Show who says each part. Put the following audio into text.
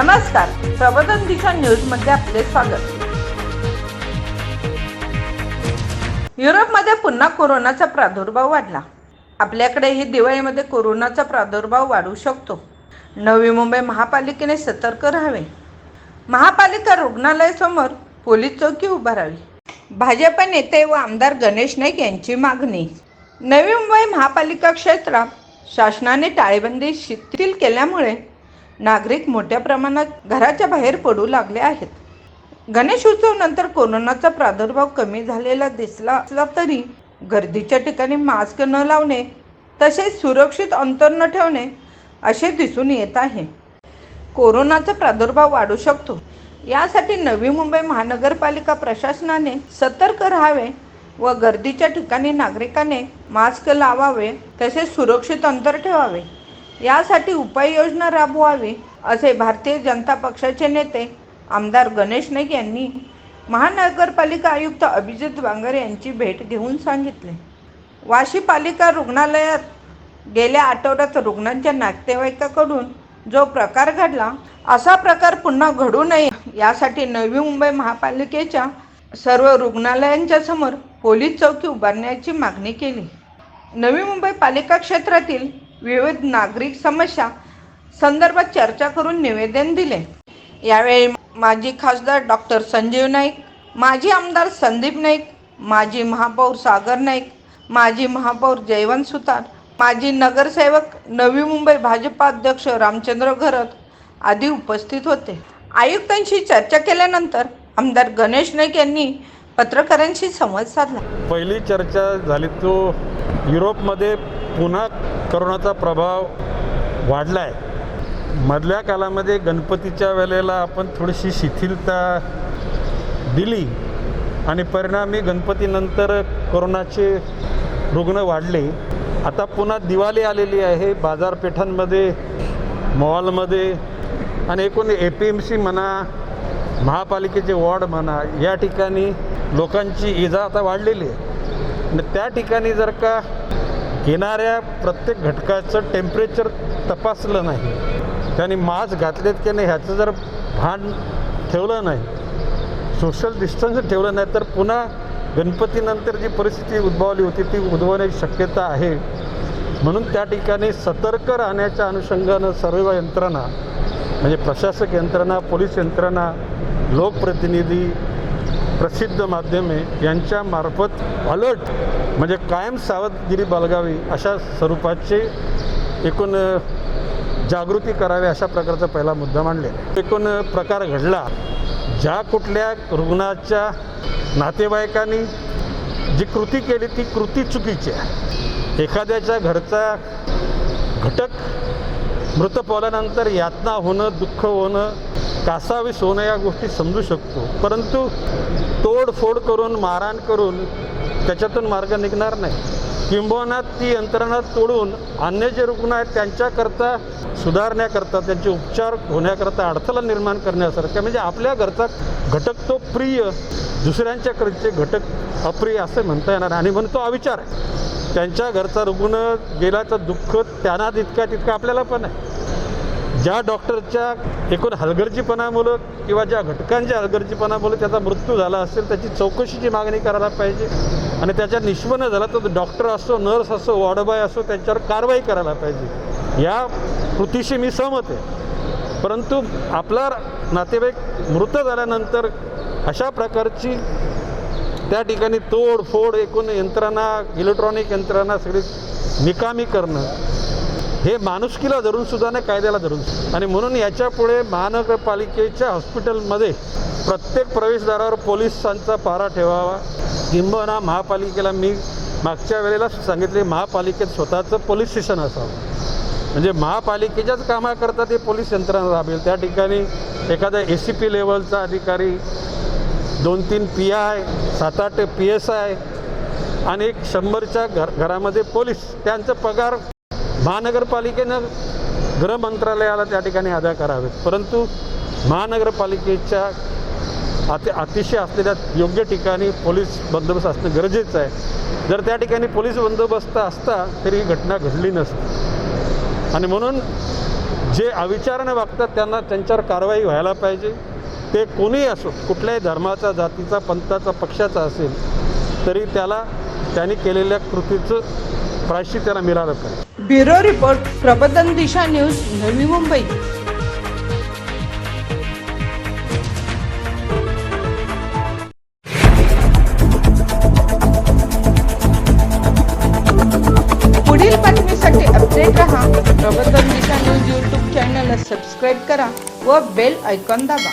Speaker 1: नमस्कार प्रबोधन दिशा न्यूजमध्ये आपले स्वागत. युरोपमध्ये पुन्हा कोरोनाचा प्रादुर्भाव वाढला. आपल्याकडेही दिवाळीमध्ये कोरोनाचा प्रादुर्भाव वाढू शकतो. नवी मुंबई महापालिकेने सतर्क राहावे. महापालिका रुग्णालयासमोर पोलीस चौकी उभारावी. भाजप नेते व आमदार गणेश नाईक यांची मागणी. नवी मुंबई महापालिका क्षेत्रात शासनाने टाळेबंदी शिथिल केल्यामुळे नागरिक मोठ्या प्रमाणात घराच्या बाहेर पडू लागले आहेत. गणेश उत्सव नंतर कोरोनाचा प्रादुर्भाव कमी झालेला दिसला असला तरी गर्दीच्या ठिकाणी मास्क न लावणे तसेच सुरक्षित अंतर न ठेवणे असे दिसून येत आहे. कोरोनाचा प्रादुर्भाव वाढू शकतो. यासाठी नवी मुंबई महानगरपालिका प्रशासनाने सतर्क राहावे व गर्दीच्या ठिकाणी नागरिकाने मास्क लावावे तसेच सुरक्षित अंतर ठेवावे. यासाठी उपाययोजना राबवावी असे भारतीय जनता पक्षाचे नेते आमदार गणेश नाईक यांनी महानगरपालिका आयुक्त अभिजित वांगर यांची भेट घेऊन सांगितले. वाशी पालिका रुग्णालयात गेल्या आठवड्यात रुग्णांच्या नातेवाईकाकडून जो प्रकार घडला असा प्रकार पुन्हा घडू नये यासाठी नवी मुंबई महापालिकेच्या सर्व रुग्णालयांच्या समोर पोलीस चौकी उभारण्याची मागणी केली. नवी मुंबई पालिका क्षेत्रातील विविध नागरिक समस्या संदर्भात चर्चा करून निवेदन दिले. यावेळी माजी खासदार डॉक्टर संजीव नाईक माजी आमदार संदीप नाईक माजी महापौर सागर नाईक माजी महापौर जयवंत सुतार माजी नगरसेवक नवी मुंबई भाजपा अध्यक्ष रामचंद्र घरत आदी उपस्थित होते. आयुक्तांशी चर्चा केल्यानंतर आमदार गणेश नाईक यांनी पत्रकारांशी संवाद साधला.
Speaker 2: पहिली चर्चा झाली तो युरोपमध्ये पुन्हा करोनाचा प्रभाव वाढला आहे मधल्या कालामध्ये गणपतीच्या वेळेला आपण थोडीशी शिथिलता दिली आणि परिणामी गणपतीनंतर कोरोनाचे रुग्ण वाढले. आता पुन्हा दिवाळी आलेली आहे. बाजारपेठांमध्ये मॉलमध्ये आणि एकूण ए पी एम सी म्हणा महापालिकेचे वॉर्ड म्हणा या ठिकाणी लोकांची इजा आता वाढलेली आहे. आणि त्या ठिकाणी जर का येणाऱ्या प्रत्येक घटकाचं टेम्परेचर तपासलं नाही त्यांनी मास्क घातलेत की नाही ह्याचं जर भान ठेवलं नाही सोशल डिस्टन्स ठेवलं नाही तर पुन्हा गणपतीनंतर जी परिस्थिती उद्भवली होती ती उद्भवण्याची शक्यता आहे. म्हणून त्या ठिकाणी सतर्क राहण्याच्या अनुषंगानं सर्व यंत्रणा म्हणजे प्रशासक यंत्रणा पोलीस यंत्रणा लोकप्रतिनिधी प्रसिद्ध माध्यमे यांच्यामार्फत अलर्ट म्हणजे कायम सावधगिरी बाळगावी अशा स्वरूपाचे एकूण जागृती करावी अशा प्रकारचा पहिला मुद्दा मांडले एकूण प्रकार घडला ज्या कुठल्या रुग्णाच्या नातेवाईकांनी जी कृती केली ती कृती चुकीची आहे. एखाद्याच्या घरचा घटक मृत पावल्यानंतर यातना होणं दुःख होणं कासावीस होणं या गोष्टी समजू शकतो. परंतु तोडफोड करून मारहाण करून त्याच्यातून मार्ग निघणार नाही. किंबहुना ती यंत्रणा तोडून अन्य जे रुग्ण आहेत त्यांच्याकरता सुधारण्याकरता त्यांचे उपचार होण्याकरता अडथळा निर्माण करण्यासारखं म्हणजे आपल्या घरचा घटक तो प्रिय दुसऱ्यांच्याकडचे घटक अप्रिय असं म्हणता येणार. आणि म्हणून तो अविचार आहे. त्यांच्या घरचा रुग्ण गेल्याचं दुःख त्यांना तितका तितका आपल्याला पण आहे. ज्या डॉक्टरच्या एकूण हलगर्जीपणामुळं किंवा ज्या घटकांच्या हलगर्जीपणामुळं त्याचा मृत्यू झाला असेल त्याची चौकशीची मागणी करायला पाहिजे आणि त्याच्या निष्पन्न झाला तर डॉक्टर असो नर्स असो वॉर्डबॉय असो त्यांच्यावर कारवाई करायला पाहिजे. या कृतीशी मी सहमत आहे. परंतु आपला नातेवाईक मृत झाल्यानंतर अशा प्रकारची त्या ठिकाणी तोडफोड एकूण यंत्रणा इलेक्ट्रॉनिक यंत्रणा सगळी निकामी करणं हे माणुसकीला धरून सुद्धा नाही कायद्याला धरून आणि म्हणून याच्यापुढे महानगरपालिकेच्या हॉस्पिटलमध्ये प्रत्येक प्रवेशद्वारावर पोलिसांचा पारा ठेवावा. किंबहुना महापालिकेला मी मागच्या वेळेला सांगितले महापालिकेत स्वतःचं पोलीस स्टेशन असावं. म्हणजे महापालिकेच्याच कामाकरता ते पोलीस यंत्रणा राबेल. त्या ठिकाणी एखादा ए सी पी लेवलचा अधिकारी दोन तीन पी आय सात आठ पी एस आय आणि एक शंभरच्या घर घरामध्ये पोलीस त्यांचं पगार महानगरपालिकेनं गृह मंत्रालयाला त्या ठिकाणी अदा करावेत. परंतु महानगरपालिकेच्या अति अतिशय असलेल्या योग्य ठिकाणी पोलीस बंदोबस्त असणं गरजेचं आहे. जर त्या ठिकाणी पोलीस बंदोबस्त असता तरी ही घटना घडली नसती. आणि म्हणून जे अविचाराने वागतात त्यांना त्यांच्यावर कारवाई व्हायला पाहिजे. ते कोणीही असो कुठल्याही धर्माचा जातीचा पंथाचा पक्षाचा असेल तरी त्याला त्यांनी केलेल्या कृतीचं प्रायश्चित त्याला मिळालं पाहिजे.
Speaker 1: ब्युरो रिपोर्ट प्रबोधन दिशा न्यूज नवी मुंबई. पुढील बातमीसाठी अपडेट रहा. प्रबोधन दिशा न्यूज यूट्यूब चॅनलला सबस्क्राईब करा व बेल ऐकॉन दाबा.